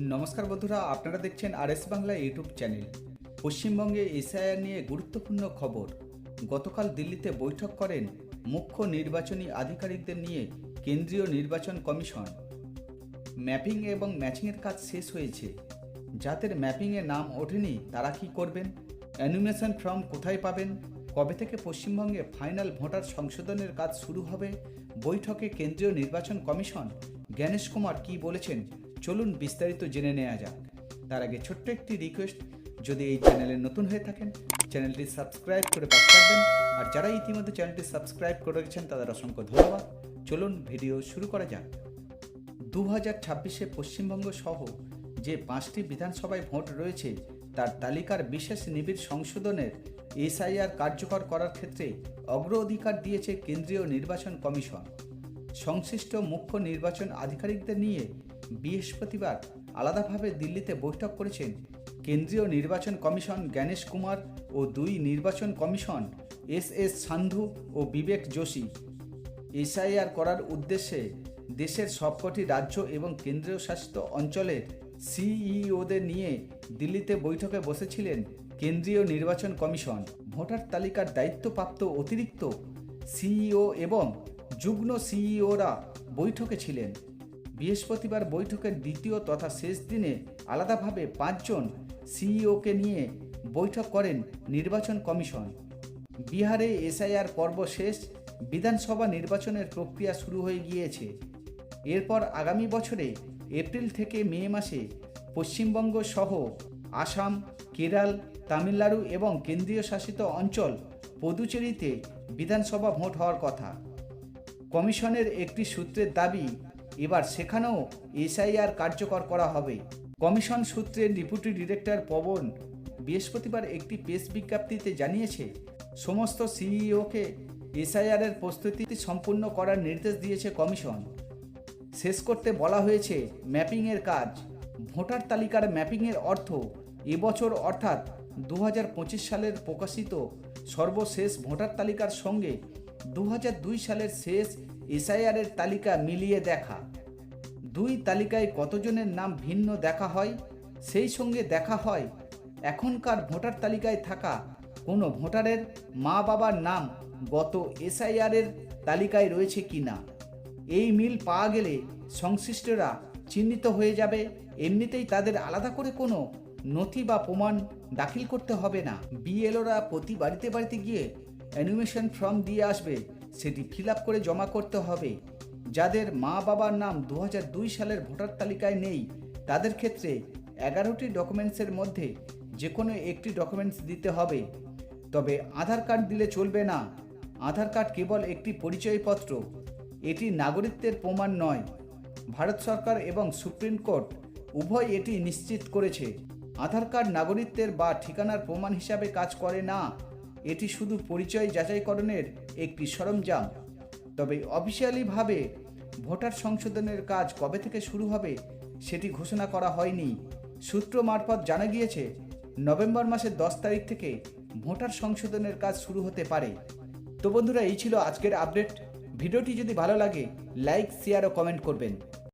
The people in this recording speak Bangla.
নমস্কার বন্ধুরা, আপনারা দেখছেন R S Bangla YouTube channel. পশ্চিমবঙ্গে এসআইআর নিয়ে গুরুত্বপূর্ণ খবর। গতকাল দিল্লিতে বৈঠক করেন মুখ্য নির্বাচনী আধিকারিকদের নিয়ে কেন্দ্রীয় নির্বাচন কমিশন। ম্যাপিং এবং ম্যাচিংয়ের কাজ শেষ হয়েছে। যাদের ম্যাপিংয়ে নাম ওঠেনি, তারা কি করবেন? অ্যানিমেশন ফর্ম কোথায় পাবেন? কবে থেকে পশ্চিমবঙ্গে ফাইনাল ভোটার সংশোধনের কাজ শুরু হবে? বৈঠকে কেন্দ্রীয় নির্বাচন কমিশন জ্ঞানেশ কুমার কি বলেছেন? চলুন বিস্তারিত জেনে নেওয়া যাক। তার আগে ছোট্ট একটি রিকোয়েস্ট যদি এই চ্যানেলে নতুন হয়ে থাকেন, চ্যানেলটি সাবস্ক্রাইব করে পাশ থাকবেন, আর যারা ইতিমধ্যে চ্যানেলটি সাবস্ক্রাইব করে রেখেছেন, তাদের অসংখ্য ধন্যবাদ। চলুন ভিডিও শুরু করা যাক। দু হাজার ছাব্বিশে পশ্চিমবঙ্গ সহ যে পাঁচটি বিধানসভায় ভোট রয়েছে, তার তালিকার বিশেষ নিবিড় সংশোধনের এসআইআর কার্যকর করার ক্ষেত্রে অগ্রাধিকার দিয়েছে কেন্দ্রীয় নির্বাচন কমিশন। সংশ্লিষ্ট মুখ্য নির্বাচন আধিকারিকদের নিয়ে বৃহস্পতিবার আলাদাভাবে দিল্লিতে বৈঠক করেছেন কেন্দ্রীয় নির্বাচন কমিশন জ্ঞানেশ কুমার ও দুই নির্বাচন কমিশন এস এস সান্ধু ও বিবেক যোশী। এসআইআর করার উদ্দেশ্যে দেশের সবকটি রাজ্য এবং কেন্দ্রীয় শাসিত অঞ্চলের সিইওদের নিয়ে দিল্লিতে বৈঠকে বসেছিলেন কেন্দ্রীয় নির্বাচন কমিশন। ভোটার তালিকার দায়িত্বপ্রাপ্ত অতিরিক্ত সিইও এবং যুগ্ম সিইওরা বৈঠকে ছিলেন। বৃহস্পতিবার বৈঠকের দ্বিতীয় তথা শেষ দিনে আলাদাভাবে পাঁচজন সিইওকে নিয়ে বৈঠক করেন নির্বাচন কমিশন। বিহারে এসআইআর পর্ব শেষ, বিধানসভা নির্বাচনের প্রক্রিয়া শুরু হয়ে গিয়েছে। এরপর আগামী বছরে এপ্রিল থেকে মে মাসে পশ্চিমবঙ্গ সহ আসাম, কেরাল, তামিলনাড়ু এবং কেন্দ্রীয় শাসিত অঞ্চল পদুচেরিতে বিধানসভা ভোট হওয়ার কথা। কমিশনের একটি সূত্রের দাবি এবার সেখানেও এসআইআর কার্যকর করা হবে। কমিশন সূত্রের ডেপুটি ডিরেক্টর পবন বৃহস্পতিবার একটি প্রেস বিজ্ঞপ্তিতে জানিয়েছে, সমস্ত সিইওকে এসআইআরের প্রস্তুতি সম্পূর্ণ করার নির্দেশ দিয়েছে কমিশন। শেষ করতে বলা হয়েছে, ম্যাপিংয়ের কাজ, ভোটার তালিকার ম্যাপিংয়ের অর্থ এবছর অর্থাৎ দু হাজার পঁচিশ সালের প্রকাশিত সর্বশেষ ভোটার তালিকার সঙ্গে দু হাজার দুই সালের শেষ এসআইআর এর তালিকা মিলিয়ে দেখা। দুই তালিকায় কতজনের নাম ভিন্ন দেখা হয়, সেই সঙ্গে দেখা হয় এখনকার ভোটার তালিকায় থাকা কোনো ভোটারের মা বাবার নাম গত এসআইআর এর তালিকায় রয়েছে কি না। এই মিল পাওয়া গেলে সংশ্লিষ্টরা চিহ্নিত হয়ে যাবে, এমনিতেই তাদের আলাদা করে কোনো নথি বা প্রমাণ দাখিল করতে হবে না। বিএলওরা প্রতি বাড়িতে বাড়িতে গিয়ে অ্যানিমেশন ফর্ম দিয়ে আসবে সেটি ফিল করে জমা করতে হবে। যাদের মা বাবার নাম দু হাজার দুই সালের ভোটার তালিকায় নেই, তাদের ক্ষেত্রে এগারোটি ডকুমেন্টসের মধ্যে যে কোনো একটি ডকুমেন্টস দিতে হবে। তবে আধার কার্ড দিলে চলবে না। আধার কার্ড কেবল একটি পরিচয়পত্র। এটি নাগরিকত্বের প্রমাণ নয়। ভারত সরকার এবং সুপ্রিম কোর্ট উভয় এটি নিশ্চিত করেছে। আধার কার্ড নাগরিকত্বের বা ঠিকানার প্রমাণ হিসাবে কাজ করে না। এটি শুধু পরিচয় যাচাইকরণের একটি সরঞ্জাম। তবে অফিসিয়ালিভাবে ভোটার সংশোধনের কাজ কবে থেকে শুরু হবে সেটি ঘোষণা করা হয়নি। সূত্র মারফত জানা গিয়েছে, নভেম্বর মাসের দশ তারিখ থেকে ভোটার সংশোধনের কাজ শুরু হতে পারে। তো বন্ধুরা, এই ছিল আজকের আপডেট। ভিডিওটি যদি ভালো লাগে, লাইক, শেয়ার ও কমেন্ট করবেন।